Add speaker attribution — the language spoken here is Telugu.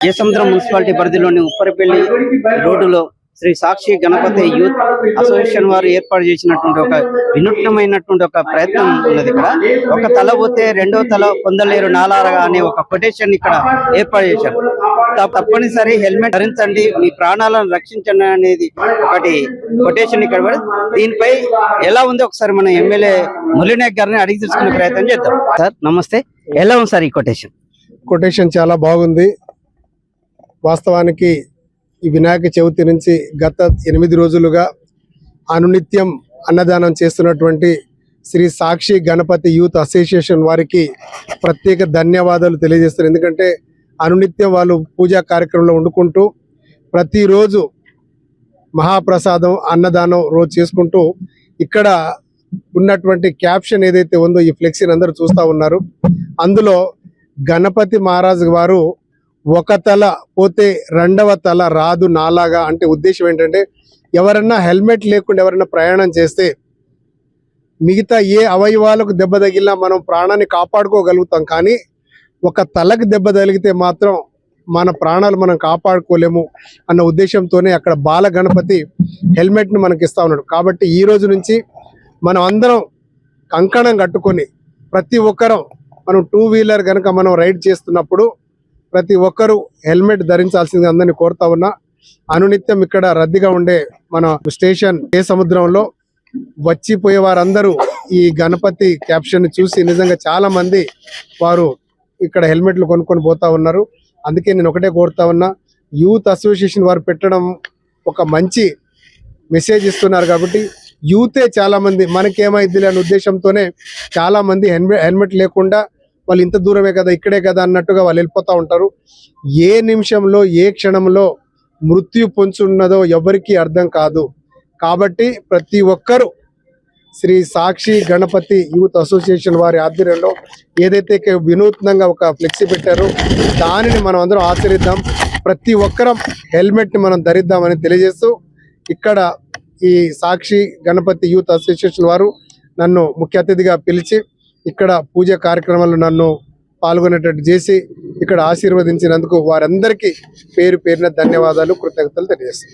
Speaker 1: జయసముద్రం మున్సిపాలిటీ పరిధిలోని ఉప్పరపల్లి రోడ్డులో శ్రీ సాక్షి గణపతి యూత్ అసోసియేషన్ వారు ఏర్పాటు చేసినటువంటి ఒక వినూత్నమైనటువంటి ఒక ప్రయత్నం ఉన్నది ఇక్కడ. ఒక తల పోతే రెండో తల పొందలేరు నాలారగా అనే ఒక కొటేషన్ ఇక్కడ ఏర్పాటు చేశారు. తప్పనిసరి హెల్మెట్ ధరించండి మీ ప్రాణాలను రక్షించండి అనేది ఒకటి కొటేషన్ ఇక్కడ దీనిపై ఎలా ఉందో ఒకసారి మన ఎమ్మెల్యే మురళీనాయక్ గారిని అడిగి తెలుసుకునే ప్రయత్నం చేద్దాం. సార్ నమస్తే. ఎలా ఉంది సార్ ఈ కొటేషన్?
Speaker 2: కొటేషన్ చాలా బాగుంది. వాస్తవానికి ఈ వినాయక చవితి నుంచి గత ఎనిమిది రోజులుగా అనునిత్యం అన్నదానం చేస్తున్నటువంటి శ్రీ సాక్షి గణపతి యూత్ అసోసియేషన్ వారికి ప్రత్యేక ధన్యవాదాలు తెలియజేస్తారు ఎందుకంటే అనునిత్యం వాళ్ళు పూజా కార్యక్రమంలో వండుకుంటూ ప్రతిరోజు మహాప్రసాదం అన్నదానం రోజు చేసుకుంటూ ఇక్కడ ఉన్నటువంటి క్యాప్షన్ ఏదైతే ఉందో ఈ ఫ్లెక్సీని అందరూ చూస్తూ ఉన్నారు. అందులో గణపతి మహారాజు వారు ఒక తల పోతే రెండవ తల రాదు నాలాగా అంటే ఉద్దేశం ఏంటంటే ఎవరన్నా హెల్మెట్ లేకుండా ఎవరైనా ప్రయాణం చేస్తే మిగతా ఏ అవయవాలకు దెబ్బ తగిలినా మనం ప్రాణాన్ని కాపాడుకోగలుగుతాం. కానీ ఒక తలకు దెబ్బ తగిలితే మాత్రం మన ప్రాణాలు మనం కాపాడుకోలేము అన్న ఉద్దేశంతోనే అక్కడ బాల గణపతి హెల్మెట్ను మనకి ఇస్తా ఉన్నాడు. కాబట్టి ఈ రోజు నుంచి మనం అందరం కంకణం కట్టుకొని ప్రతి ఒక్కరం మనం టూ వీలర్ కనుక మనం రైడ్ చేస్తున్నప్పుడు ప్రతి ఒక్కరూ హెల్మెట్ ధరించాల్సింది అందరినీ కోరుతా ఉన్నా. అనునిత్యం ఇక్కడ రద్దీగా ఉండే మన స్టేషన్ ఏ సముద్రంలో వచ్చిపోయే వారందరూ ఈ గణపతి క్యాప్షన్ చూసి నిజంగా చాలా మంది వారు ఇక్కడ హెల్మెట్లు కొనుక్కొని పోతా ఉన్నారు. అందుకే నేను ఒకటే కోరుతా ఉన్నా యూత్ అసోసియేషన్ వారు పెట్టడం ఒక మంచి మెసేజ్ ఇస్తున్నారు కాబట్టి యూతే చాలా మంది మనకేమైంది అనే ఉద్దేశంతోనే చాలా మంది హెల్మెట్ హెల్మెట్ లేకుండా వాళ్ళు ఇంత దూరమే కదా ఇక్కడే కదా అన్నట్టుగా వాళ్ళు వెళ్ళిపోతూ ఉంటారు. ఏ నిమిషంలో ఏ క్షణంలో మృత్యు పొంచున్నదో ఎవరికీ అర్థం కాదు. కాబట్టి ప్రతి ఒక్కరూ శ్రీ సాక్షి గణపతి యూత్ అసోసియేషన్ వారి ఆధ్వర్యంలో ఏదైతే వినూత్నంగా ఒక ఫ్లెక్సీ పెట్టారో దానిని మనం అందరం ఆచరిద్దాం. ప్రతి ఒక్కరం హెల్మెట్ని మనం ధరిద్దామని తెలియజేస్తూ ఇక్కడ ఈ సాక్షి గణపతి యూత్ అసోసియేషన్ వారు నన్ను ముఖ్య అతిథిగా పిలిచి ఇక్కడ పూజ కార్యక్రమాలు నన్ను పాల్గొనేటట్టు చేసి ఇక్కడ ఆశీర్వదించినందుకు వారందరికీ పేరు పేరిన ధన్యవాదాలు కృతజ్ఞతలు తెలియజేస్తున్నాను.